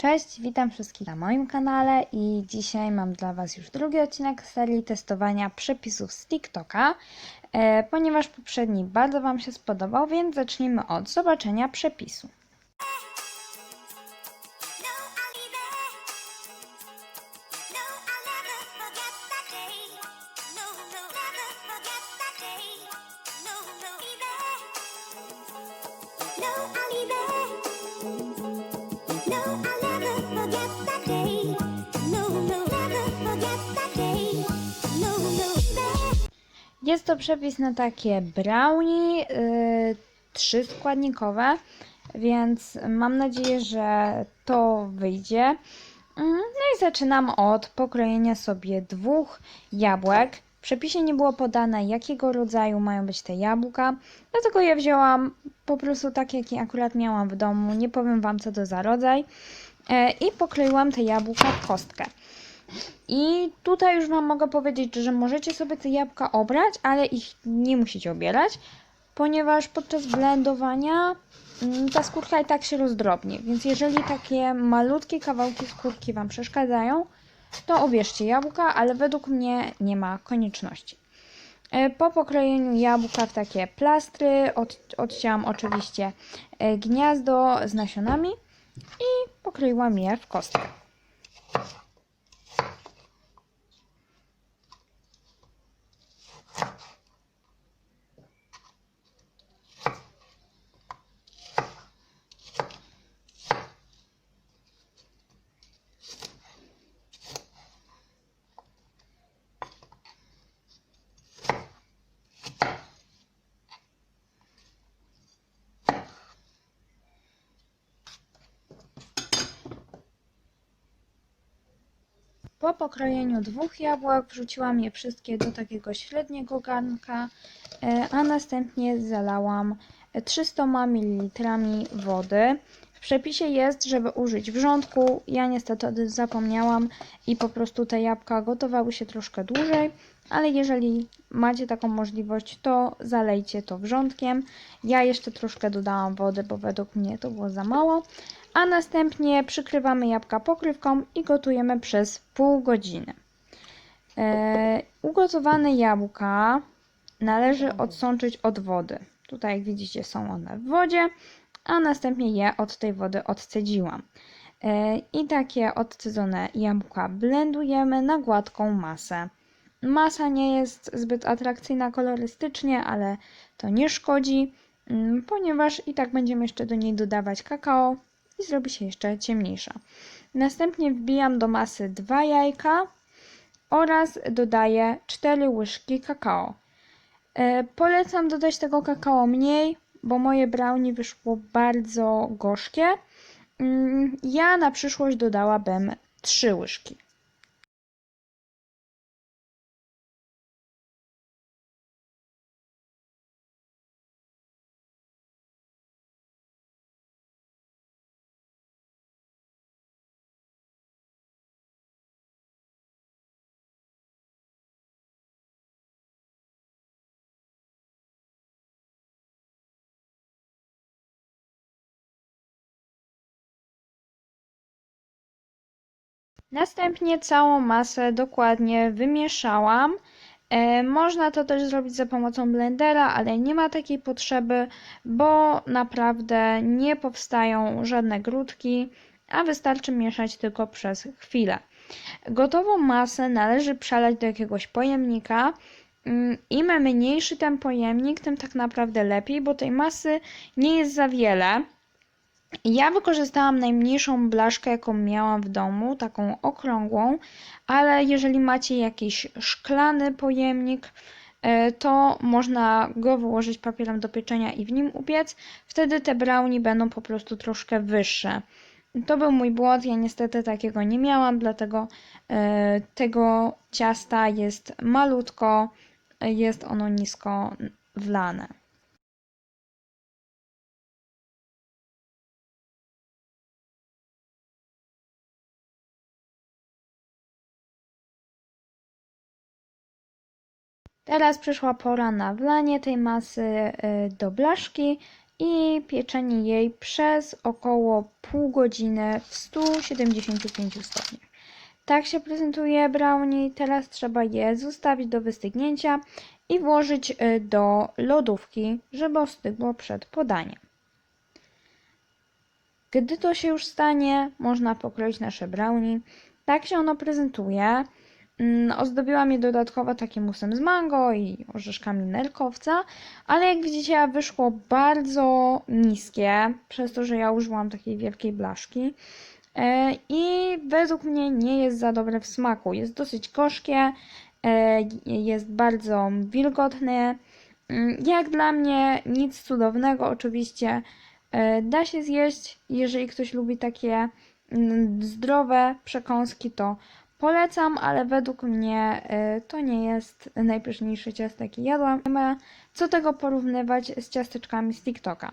Cześć, witam wszystkich na moim kanale i dzisiaj mam dla Was już drugi odcinek serii testowania przepisów z TikToka, e, ponieważ poprzedni bardzo Wam się spodobał, więc zacznijmy od zobaczenia przepisu. No, I'll leave it. Jest to przepis na takie brownie, y, trzy składnikowe, więc mam nadzieję, że to wyjdzie. Mm, No i zaczynam od pokrojenia sobie dwóch jabłek. W przepisie nie było podane, jakiego rodzaju mają być te jabłka, dlatego je wzięłam po prostu tak, jakie akurat miałam w domu. Nie powiem Wam, co to za rodzaj. E, I pokroiłam te jabłka w kostkę. I tutaj już Wam mogę powiedzieć, że możecie sobie te jabłka obrać, ale ich nie musicie obierać, ponieważ podczas blendowania mm, ta skórka i tak się rozdrobni. Więc jeżeli takie malutkie kawałki skórki Wam przeszkadzają, to obierzcie jabłka, ale według mnie nie ma konieczności. E, Po pokrojeniu jabłka w takie plastry od, odcięłam oczywiście e, gniazdo z nasionami i pokroiłam je w kostkę. Po pokrojeniu dwóch jabłek wrzuciłam je wszystkie do takiego średniego garnka, e, a następnie zalałam 300 ml wody. W przepisie jest, żeby użyć wrzątku. Ja niestety zapomniałam i po prostu te jabłka gotowały się troszkę dłużej, ale jeżeli macie taką możliwość, to zalejcie to wrzątkiem. Ja jeszcze troszkę dodałam wody, bo według mnie to było za mało a następnie przykrywamy jabłka pokrywką i gotujemy przez pół godziny. E, ugotowane jabłka należy odsączyć od wody. Tutaj, jak widzicie, są one w wodzie, a następnie je od tej wody odcedziłam. E, I takie odcedzone jabłka blendujemy na gładką masę. Masa nie jest zbyt atrakcyjna kolorystycznie, ale to nie szkodzi, mm, ponieważ i tak będziemy jeszcze do niej dodawać kakao i zrobi się jeszcze ciemniejsza. Następnie wbijam do masy dwa jajka oraz dodaję 4 łyżki kakao. E, polecam dodać tego kakao mniej, bo moje brownie wyszło bardzo gorzkie. Mm, Ja na przyszłość dodałabym 3 łyżki. Następnie całą masę dokładnie wymieszałam. E, można to też zrobić za pomocą blendera, ale nie ma takiej potrzeby, bo naprawdę nie powstają żadne grudki, a wystarczy mieszać tylko przez chwilę. Gotową masę należy przelać do jakiegoś pojemnika. Mm, Im mniejszy ten pojemnik, tym tak naprawdę lepiej, bo tej masy nie jest za wiele. Ja wykorzystałam najmniejszą blaszkę, jaką miałam w domu, taką okrągłą, ale jeżeli macie jakiś szklany pojemnik, e, to można go wyłożyć papierem do pieczenia i w nim upiec. Wtedy te brownie będą po prostu troszkę wyższe. To był mój błąd, ja niestety takiego nie miałam, dlatego e, tego ciasta jest malutko, e, jest ono nisko wlane. Teraz przyszła pora na wlanie tej masy y, do blaszki i pieczenie jej przez około pół godziny w 175 stopniach. Tak się prezentuje brownie. Teraz trzeba je zostawić do wystygnięcia i włożyć y, do lodówki, żeby ostygło przed podaniem. Gdy to się już stanie, można pokroić nasze brownie. Tak się ono prezentuje. Mm, Ozdobiłam je dodatkowo takim musem z mango i orzeszkami nerkowca, ale jak widzicie wyszło bardzo niskie, przez to, że ja użyłam takiej wielkiej blaszki. E, I według mnie nie jest za dobre w smaku. Jest dosyć gorzkie, e, jest bardzo wilgotny. Mm, Jak dla mnie nic cudownego, oczywiście e, da się zjeść. Jeżeli ktoś lubi takie mm, zdrowe przekąski, to polecam, ale według mnie e, to nie jest najpyszniejsze ciasto, jakie jadłam. Nie ma co tego porównywać z ciasteczkami z TikToka.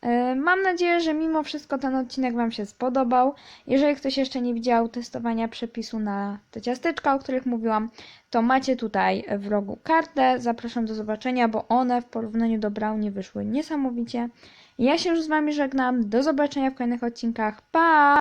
E, Mam nadzieję, że mimo wszystko ten odcinek Wam się spodobał. Jeżeli ktoś jeszcze nie widział testowania przepisu na te ciasteczka, o których mówiłam, to macie tutaj w rogu kartę. Zapraszam do zobaczenia, bo one w porównaniu do brownie wyszły niesamowicie. Ja się już z Wami żegnam. Do zobaczenia w kolejnych odcinkach. Pa!